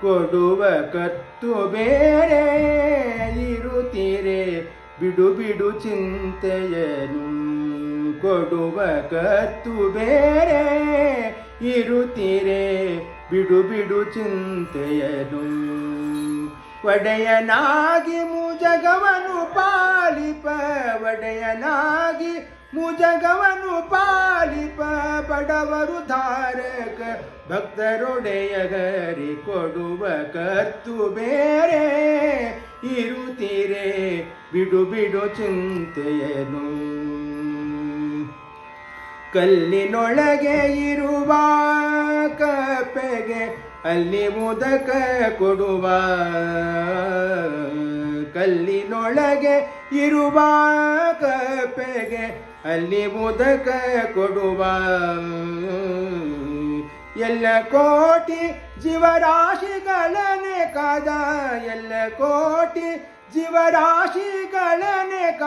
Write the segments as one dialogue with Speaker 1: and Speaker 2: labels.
Speaker 1: ಕೊಡುವ ಕತ್ತು ಬೇರೆ ಇರುತ್ತೀರೆ. ಬಿಡು ಬಿಡು ಚಿಂತೆಯನು? ಕೊಡುವ ಕತ್ತು ಬೇರೆ ಇರುತ್ತೀರೆ. ಬಿಡು ಬಿಡು ಚಿಂತೆಯನು. ಒಡೆಯನಾಗಿ ಮುಜಗವನು ಪಾಲಿಪ, ಒಡೆಯನಾಗಿ ಮುಜಗವನು ಪಾಲಿಪ. ಬಡವರು ಧಾರಕ, ಭಕ್ತರೊಡೆಯಗರಿ ಕೊಡುವ ಕತ್ತು ಬೇರೆ ಇರುತ್ತೀರೆ. ಬಿಡು ಬಿಡು ಚಿಂತೆಯನು. ಕಲ್ಲಿನೊಳಗೆ ಇರುವ ಕಪ್ಪೆಗೆ ಅಲ್ಲಿ ಮುದಕ ಕೊಡುವ. ಕಲ್ಲಿನೊಳಗೆ ಇರುವ ಕಪ್ಪೆಗೆ ಅಲ್ಲಿ ಮುದಕ ಕೊಡುವ. ಎಲ್ಲ ಕೋಟಿ ಜೀವರಾಶಿಗಳನೆ ಕಾದ ಎಲ್ಲ ಕೋಟಿ ಜೀವರಾಶಿಗಳನೆ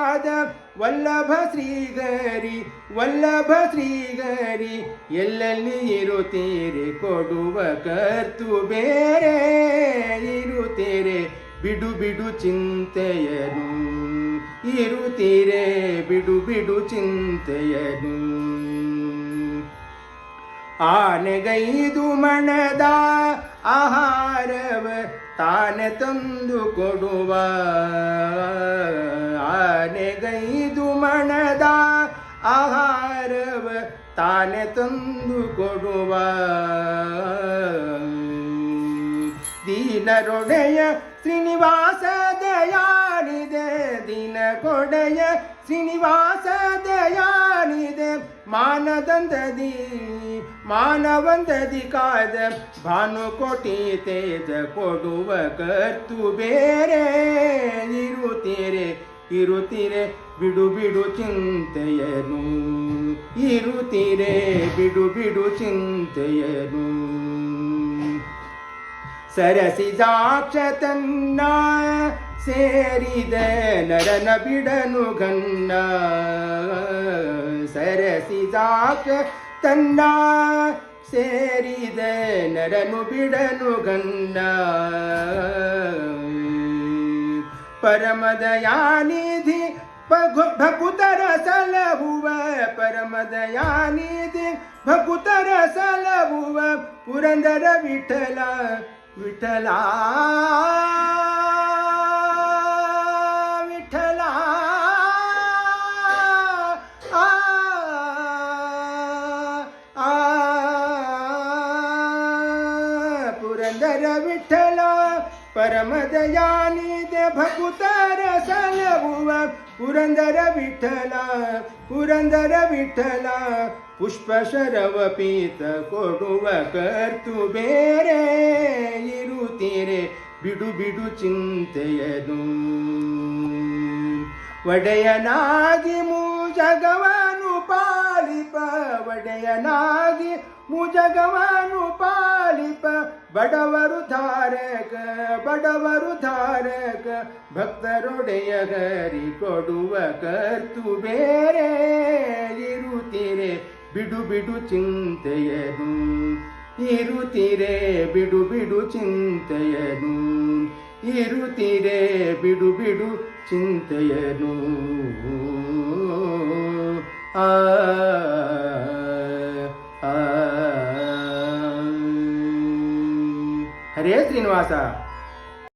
Speaker 1: ಕಾದ ವಲ್ಲಭ ಶ್ರೀಗರಿ ವಲ್ಲಭ ಶ್ರೀಗರಿ ಎಲ್ಲೆಲ್ಲಿ ಇರುತ್ತೀರಿ ಕೊಡುವ ಕರ್ತು ಬೇರೆ ಇರುತ್ತೀರೆ. ಬಿಡು ಬಿಡು ಚಿಂತೆಯನು, ಇರುತ್ತೀರೆ. ಬಿಡು ಬಿಡು ಚಿಂತೆಯನು. ಆನೆಗೈದು ಮಣದ ಆಹಾರವ ತಾನೆ ತಂದು ಕೊಡುವ. ಆನೆಗೈದು ಮಣದ ಆಹಾರವ ತಾನೆ ತಂದು ಕೊಡುವ. ದೀನರೊಡೆಯ ಶ್ರೀನಿವಾಸ ದಯಾನಿದೆ ದೀನ ಕೊಡೆಯ ಶ್ರೀನಿವಾಸ ದಯಾನಿದೆ ಮಾನದಂದದಿ ಮಾನವಂದದಿ ಕಾದ ಭಾನುಕೋಟಿ ತೇಜ ಕೊಡುವ ಕರ್ತು ಬೇರೆ ಇರುತ್ತೀರೆ. ಇರುತ್ತೀರೆ ಬಿಡು ಬಿಡು ಚಿಂತೆಯನು ಇರುತ್ತೀರೆ ಬಿಡು ಬಿಡು ಚಿಂತೆಯನು ಸರಸಿ ಸಾಕ್ಷ ತನ್ನ ಸೇರಿದ ನರನ ಬಿಡನು ಗನ್ನ. ಸರಸಿ ಸಾಕ್ಷ ತನ್ನ ಸೇರಿದ ನರನು ಬಿಡನು ಗನ್ನ. ಪರಮದಯಾನಿಧಿ ಭಗು ಭಕುತರ ಸಲಹುವ ಪರಮದಯಾನಿಧಿ ಭಕುತರ ಸಲಹುವ ಪುರಂದರ ವಿಠಲ ವಿಠಲ ವಿಠಲ ಆ, ಆ, ಪುರಂದರ ವಿಠಲ ಪರಮದಯಾನಿದೆ ಭಕುತರ ಸಲಹುವ ಪುರಂದರ ವಿಠಲ ಪುರಂದರ ವಿಠಲ ಪುಷ್ಪ ಶರವ ಪೀತ ಕೊಡುವ ಕರ್ತು ಬೇರೆ ಇರುತ್ತೀರೆ, ಬಿಡು ಬಿಡು ಚಿಂತೆಯನು ಒಡೆಯನಾಗಿ ಮೂಜಗವನು ಪಾಲಿಪ, ಒಡೆಯನಾಗಿ ಮುಜಗವನು ಪಾಲಿಪ, ಬಡವರು ಧಾರಕ ಬಡವರು ಧಾರಕ ಭಕ್ತರೊಡೆಯ ಗರಿ ಕೊಡುವ ಕರ್ತು ಬೇರೆ ಇರುತ್ತೀರೆ, ಬಿಡು ಬಿಡು ಚಿಂತೆಯನು. ಇರುತ್ತೀರೆ, ಬಿಡು ಬಿಡು ಚಿಂತೆಯನು. ಇರುತ್ತೀರೆ, ಬಿಡು ಬಿಡು ಚಿಂತೆಯನು. ಆ ಆ. ಹರೇ ಶ್ರೀನಿವಾಸ